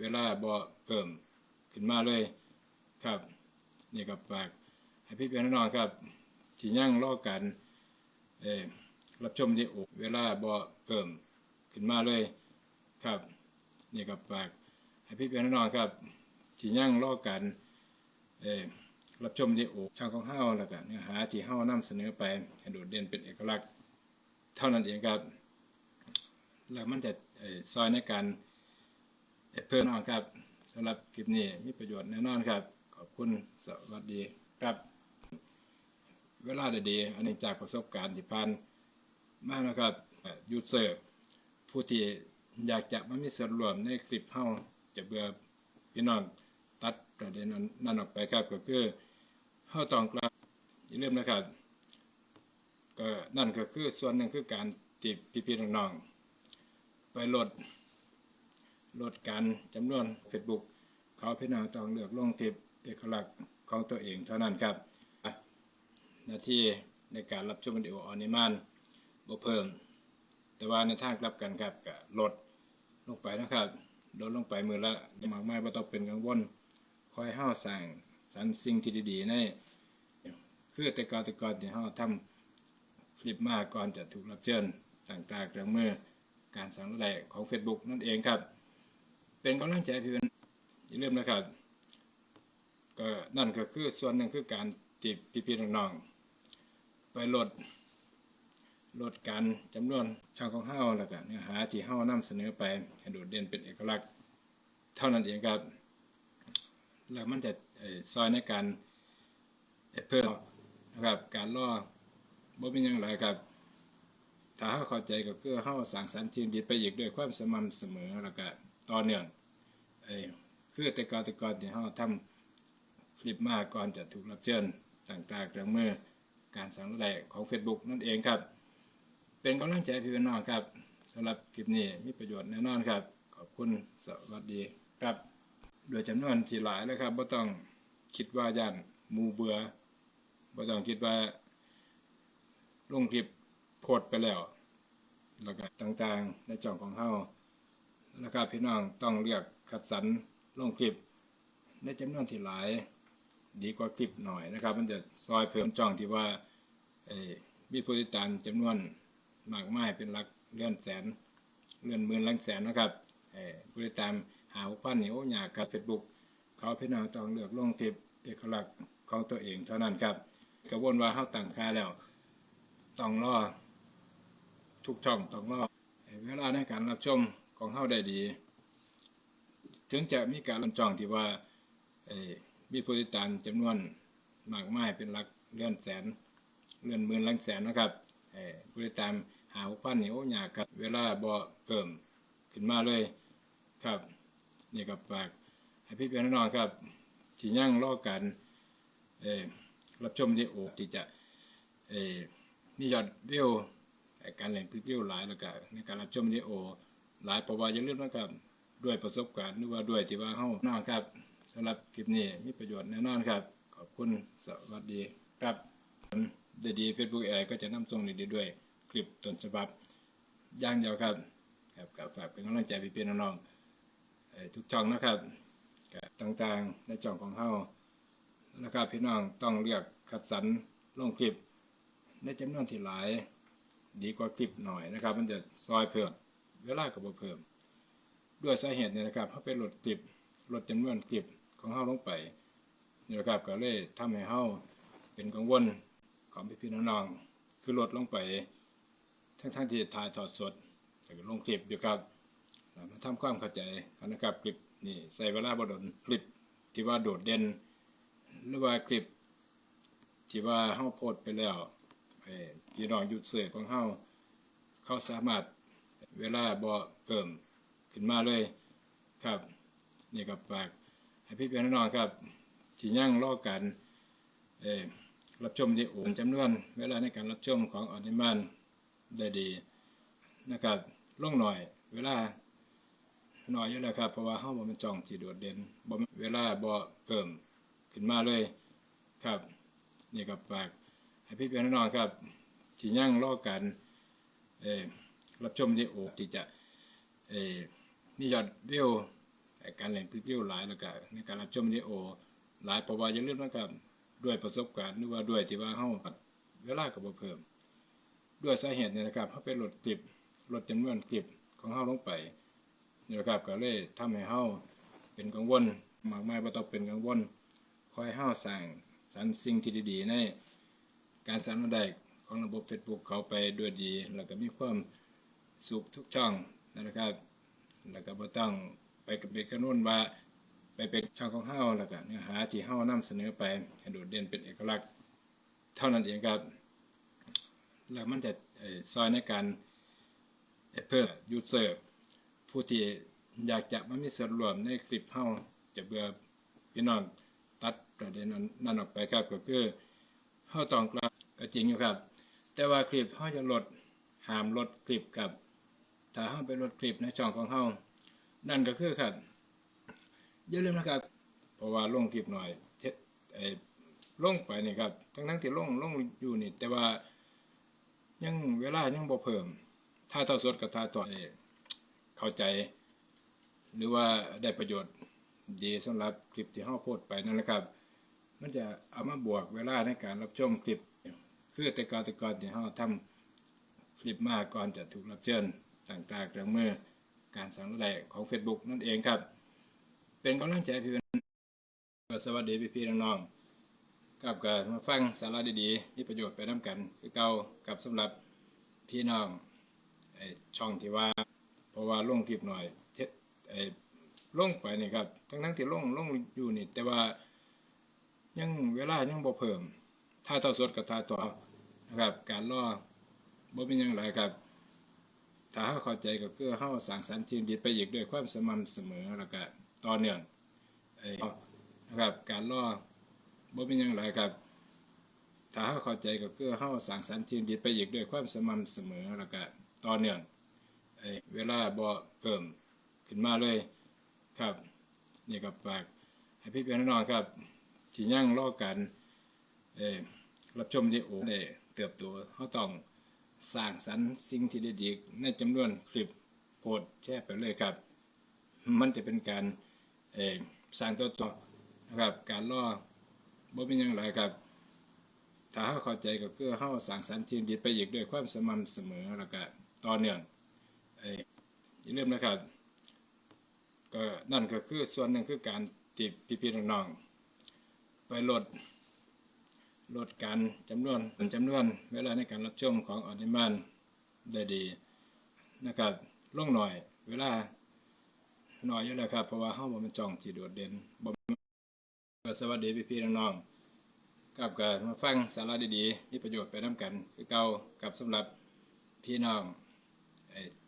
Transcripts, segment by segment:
เวลาบ่เพิ่มขึ้นมาเลยครับนี่กับฝากให้พี่เพี่น้องครับที่ยั่งรอกันเอรับชมที่อกเวลาบ่เพิ่มขึ้นมาเลยครับนี่กับฝากให้พี่เพี่น้องครับที่ยั่งรอกันเอรับชมที่อกช่างของเฮาแล้วก็เนื้อหาที่เฮานำเสนอไปให้โดดเด่นเป็นเอกลักษณ์ เท่านั้นเองครับแล้วมันจะซอยในการ เอ่อเพิ่มเอาครับสำหรับคลิปนี้มีประโยชน์แน่นอนครับ ขอบคุณสวัสดีครับ เวลาดีๆอันนี้จากประสบการณ์ที่ผ่านมานะครับยูเซอร์ผู้ที่อยากจะมามีส่วนร่วมในคลิปเฮาจะเบื่อพี่น้องตัดประเด็นนั้นนั่นออกไปครับก็คือเฮาต้องกลับอย่าลืมนะครับก็นั่นก็คือส่วนหนึ่งคือการติดพี่พี่ๆน้องๆไปลด ลดการจำนวน Facebook เขาพี่น้องต้องเลือกลงคลิปเอกลักษณ์ของตัวเองเท่านั้นครับอะหน้าที่ในการรับชมวิดีโอออนิมานบ่เพิ่ม แต่ว่าในทางกลับกันครับก็ลดลงไปนะครับลดลงไปมือละมากมายบ่ต้องเป็นกังวลคอยห้าสร้างสรรสิ่งที่ดีๆในคือแต่ก่อนแต่ก่อนที่เฮาทำคลิปมาก่อนจะถูกรับเชิญต่างๆเครื่องมือการสั่งแหล่ของ Facebook นั่นเองครับ เป็นกำลังใจเพื่อนอย่าลืมนะครับ ก็นั่นก็คือส่วนหนึ่งคือการติดพี่ๆน้องๆไปลดลดการจำนวนช่องของเฮาแล้วก็เนื้อหาที่เฮานำเสนอไปให้โดดเด่นเป็นเอกลักษณ์เท่านั้นเองครับ แล้วมันจะซอยในการเพิ่มนะครับการล่อบ่เป็นหยังไรครับถ้าเฮาเข้าใจก็คือเฮาสร้างสรรค์สิ่งดีไปอีกด้วยความสม่ำเสมอแล้วก็ ต่อเนื่องเอ้ยคือแต่ก่อนแต่ก่อนที่เฮาทำคลิปมาก่อนจะถูกรับเชิญต่างๆเครื่องมือการสั่งแหล่ของ Facebook นั่นเองครับ เป็นกำลังใจให้พี่น้องครับสำหรับคลิปนี้มีประโยชน์แน่นอนครับ ขอบคุณสวัสดีครับ โดยจำนวนที่หลายแล้วครับบ่ต้องคิดว่าย่านมูเบื่อบ่ต้องคิดว่าลงคลิปโพสต์ไปแล้วแล้วก็ต่างๆในจ่องของเฮา แล้วก็พี่น้องต้องเลือกคัดสรรลงคลิปในจำนวนที่หลายดีกว่าคลิปหน่อยนะครับ มันจะซอยเพิ่มจ่องที่ว่ามีผู้ติดตามจำนวนมากมายเป็นหลักเลื่อนแสนเลื่อนหมื่นลักแสนนะครับผู้ติดตามหาพันนี่โอ้ยากครับเฟซบุ๊กเขาพี่น้องต้องเลือกลงคลิปเอกลักษณ์ของตัวเองเท่านั้นครับกระบวนว่าเฮาตั้งค่าแล้วต้องรอทุกช่องต้องรอเวลาในการรับชม ของเฮาได้ดี ถึงจะมีการรับช่องที่ว่ามีผู้ติดตามจำนวนมากมายเป็นหลักเลื่อนแสนเลื่อนหมื่นลักแสนนะครับผู้ติดตามหาพันนี่โอ้ยากครับเวลาบ่เพิ่มขึ้นมาเลยครับนี่กับฝากให้พี่พี่น้องครับ ที่ยั่งรอกันเอ่อรับชมที่โอกที่จะเอ่อนี่ยอดวิวการแหล่งคลิปวิวหลายแล้วก็ในการรับชมวิดีโอ หลายเพราะว่าอย่าลืมนะครับ ด้วยประสบการณ์หรือว่าด้วยที่ว่าเฮาน้าครับสำหรับคลิปนี้มีประโยชน์แน่นอนครับ ขอบคุณสวัสดีครับได้ดี Facebook AI ก็จะนำส่งดีๆด้วยคลิปต้นฉบับย่างเดียวครับครับก็ฝากเป็นกำลังใจพี่ๆน้องๆเอ่อทุกช่องนะครับต่างๆในช่องของเฮาแล้วก็พี่น้องต้องเลือกคัดสรรลงคลิปในจำนวนที่หลาย ดีกว่าคลิปหน่อยนะครับ มันจะซอยเพิ่ม เวลาก็บ่เพิ่ม ด้วยสาเหตุเนี่ยนะครับเขาไปลดคลิปลดจำนวนคลิปของเฮาลงไปนี่นะครับก็เลยทำให้เฮาเป็นกังวลของพี่ๆน้องๆคือลดลงไป ทั้งๆที่ถ่ายทอดสดแต่ก็ลงคลิปอยู่ครับมาทำความเข้าใจกันนะครับคลิปนี่ใส่เวลาบดนคลิปที่ว่าโดดเด่นหรือว่าคลิปที่ว่าเฮาโพสไปแล้วเอ่อพี่น้องยุดเสือของเฮาเขาสามารถ เวลาบ่เพิ่มขึ้นมาเลยครับนี่กับฝากให้พี่เพี่น้องครับที่ยั่งรอกันเออรับชมที่โอนจำนวน เวลาในการรับชมของออนิมานได้ดีนะครับลงหน่อยเวลาหน่อยอยู่แล้วครับ เพราะว่าเฮาบ่มันจองที่โดดเด่นบ่มเวลาบ่เพิ่มขึ้นมาเลยครับนี่กับฝากให้พี่เพี่น้องครับที่ยั่งรอกันเออ รับชมวิดีโอที่จะเอ่อมียอดวิวการเล่นคลิวิดีโอหลายแล้วก็ในการรับชมวิดีโอ หลายเพราะว่าอย่าลืมนะครับด้วยประสบการณ์หรือว่าด้วยที่ว่าเฮาเวลาก็บ่เพิ่ม ด้วยสาเหตุเนี่ยนะครับเขาไปลดคลิปลดจำนวนคลิปของเฮาลงไปนี่นะครับก็เลยทำให้เฮาเป็นกังวลมากมายบ่ต้องเป็นกังวลคอยเฮาสร้างสรรสิ่งที่ดีๆในการสร้างรายได้ของระบบ Facebook เขาไปด้วยดี แล้วก็มีความ สุขทุกช่องนะครับ แล้วก็บ่ต้องไปกับเป็นกระนุ่นว่าไปเป็นช่องของเฮาแล้วก็เนื้อหาที่เฮานำเสนอไปให้โดดเด่นเป็นเอกลักษณ์เท่านั้นเองครับ แล้วมันจะซอยในการเพิ่มยูเซอร์ผู้ที่อยากจะมามีส่วนร่วมในคลิปเฮาจะเบื่อพี่น้องตัดประเด็นนั้นนั่นออกไปครับก็คือเฮาต้องกลับก็จริงอยู่ครับ แต่ว่าคลิปเฮาจะลดห้ามลดคลิปกับ ถ้าเฮาไปลดคลิปในช่องของเฮานั่นก็คือครับอย่าลืมนะครับ เพราะว่าลงคลิปหน่อยเทเอ่อลงไปนี่ครับ ทั้งทั้งๆที่ลงลงอยู่นี่ แต่ว่ายังเวลายังบ่เพิ่ม ถ้าเท่าสดกับถ้าต่อเองเข้าใจ หรือว่าได้ประโยชน์ดีสำหรับคลิปที่เฮาโพสไปนั่นแหละครับ มันจะเอามาบวกเวลาในการรับชมคลิป คือแต่ก่อนแต่ก่อนที่เฮาทำคลิปมาก่อนจะถูกรับเชิญ ต่างๆเครื่องมือการสั่งรายได้ของ Facebook นั่นเองครับ เป็นกำลังใจพี่ก็สวัสดีพี่ๆน้องๆกับการมาฟังสาระดีๆที่ประโยชน์ไปน้ำกันคือเก่ากับสำหรับพี่น้องช่องที่ว่าเพราะว่าลงคลิปหน่อยเทไอ้ลงไปนี่ครับทั้งทั้งๆที่ลงลงอยู่นี่ แต่ว่ายังเวลายังบ่เพิ่ม ถ้าเท่าสดกับท่าต่อนะครับ การรอบ่เป็นยังไรครับ ถ้าเฮาเข้าใจก็คือเฮาสร้างสรรค์ชีวิตไปอีกด้วยความสม่ำเสมอแล้วก็ต่อเนื่องไอ้นะครับการรอบ่เป็นหยังไรครับถ้าเฮาเข้าใจก็คือเฮาสร้างสรรค์ชีวิตไปอีกด้วยความสม่ำเสมอแล้วก็ต่อเนื่องไอ้เวลาบ่เพิ่มขึ้นมาเลยครับนี่ก็ฝากให้พี่ๆน้องครับที่ยังรอกันเอ่อรับชมวิดีโอได้เติบโตเฮาต้อง สร้างสรรค์สิ่งที่ดีๆในจำนวนคลิปโพสแชร์ไปเลยครับ มันจะเป็นการสร้างตัวต่อนะครับการรอบ่เป็นหยังไรครับถ้าเฮาเข้าใจก็คือเฮาสร้างสรรค์ชีวิตไปอีกด้วยความสม่ำเสมอแล้วก็ต่อเนื่องเอ้ยอย่าลืมนะครับก็นั่นก็คือส่วนหนึ่งคือการติดพี่ๆน้องๆไปลด ลดการจำนวนจำนวนเวลาในการรับชมของออนิมานได้ดีนะครับลงหน่อยเวลาหน่อยอยู่แล้วครับ เพราะว่าเฮาบ่แมันจองที่โดดเด่นบ่ก็สวัสดีพี่พี่ๆน้องๆกับการมาฟังสาระดีๆมีประโยชน์ไปน้ำกัน คือเก่ากับสำหรับพี่น้อง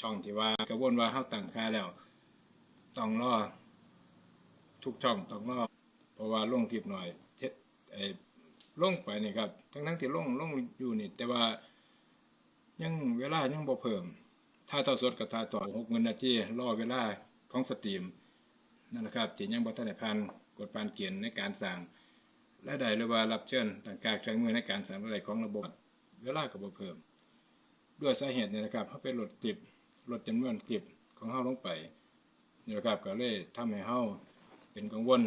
ช่องที่ว่ากระวนว่าเฮาตั้งค่าแล้ว ต้องรอทุกช่องต้องรอเพราะว่าลงคลิปหน่อยเทไอ ล่งไปนี่ครับ ทั้งทั้งๆที่ล่งล่งอยู่นี่ แต่ว่ายังเวลายังบ่เพิ่ม ถ้าเท่าสดกับท่าต่อหกเงินนาทีรอเวลาของสตรีมนั่นแหละครับที่ยังบ่ทันได้ผ่านกฎผ่านเกณฑ์ในการสั่งรายได้หรือว่ารับเชิญต่างการเครื่องมือในการสั่งรายได้ของระบบ เวลาก็บ่เพิ่ม ด้วยสาเหตุนี่นะครับเฮาไปลดคลิปลดจำนวนคลิปของเฮาลงไปนี่นะครับก็เลยทำให้เฮาเป็นกังวล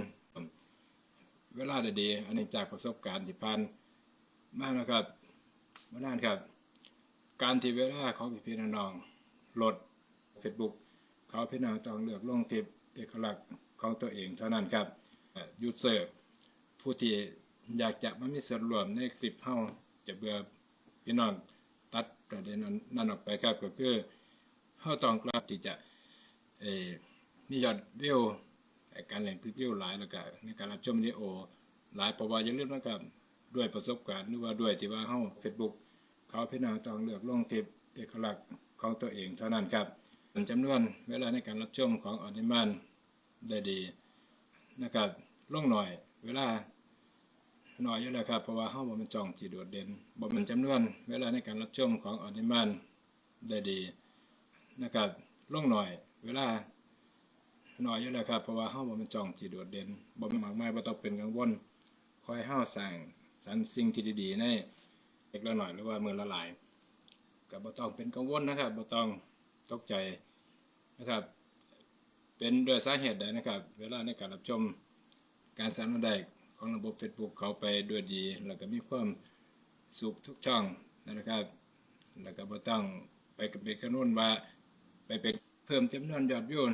เวลาด้ดีอันนี้จากประสบการณ์ที่ผ่านมากนะครับมานานครับ การที่เวลาของพี่ๆน้องลด Facebook เขาพี่น้องต้องเลือกลงคลิปเอกลักษณ์ของตัวเองเท่านั้นครับยูเซอร์ผู้ที่อยากจะมามีส่วนร่วมในคลิปเฮาจะเบื่อพี่น้องตัดประเด็นนั้นนั่นออกไปครับก็คือเฮาต้องกลับที่จะมียอดวิว การเล่นคลิปวิวหลายแล้วก็ในการรับชมวิดีโอ หลายเพราะว่าอย่าลืมนะครับด้วยประสบการณ์หรือว่าด้วยที่ว่าเฮา Facebook เขาพี่น้องต้องเลือกลงคลิปเอกลักษณ์ของตัวเองเท่านั้นครับส่วนจำนวนเวลาในการรับชมของออนิมานได้ดีนะครับลงหน่อยเวลาหน่อยอยู่แล้วครับเพราะว่าเฮาบ่มันจ้องที่โดดเด่นบ่มันจำนวนเวลาในการรับชมของออนิมานได้ดีนะครับลงหน่อยเวลา น้อยอยู่แล้ครับเพราะว่าเฮ้าบ่มันจ้องจีดวดเด่นบ่มันมากไม้ยบ่ต้องเป็นกังวลคอยเฮ้าสร้งสรรสิ่งที่ดีๆในเล็กละหน่อยหรือว่ามือละลายกับบ่ต้องเป็นกังวลนะครับบ่ต้องตกใจนะครับ เป็นด้วยสาเหตุใดนะครับ เวลาในการรับชมการสารบันไดของระบบ Facebook เขาไปด้วยดี แล้วก็มีความสุขทุกช่องนะครับ แล้วก็บ่ต้องไปกับเป็นกังวลว่าไปเป็นเพิ่มจำนวนยอดวิน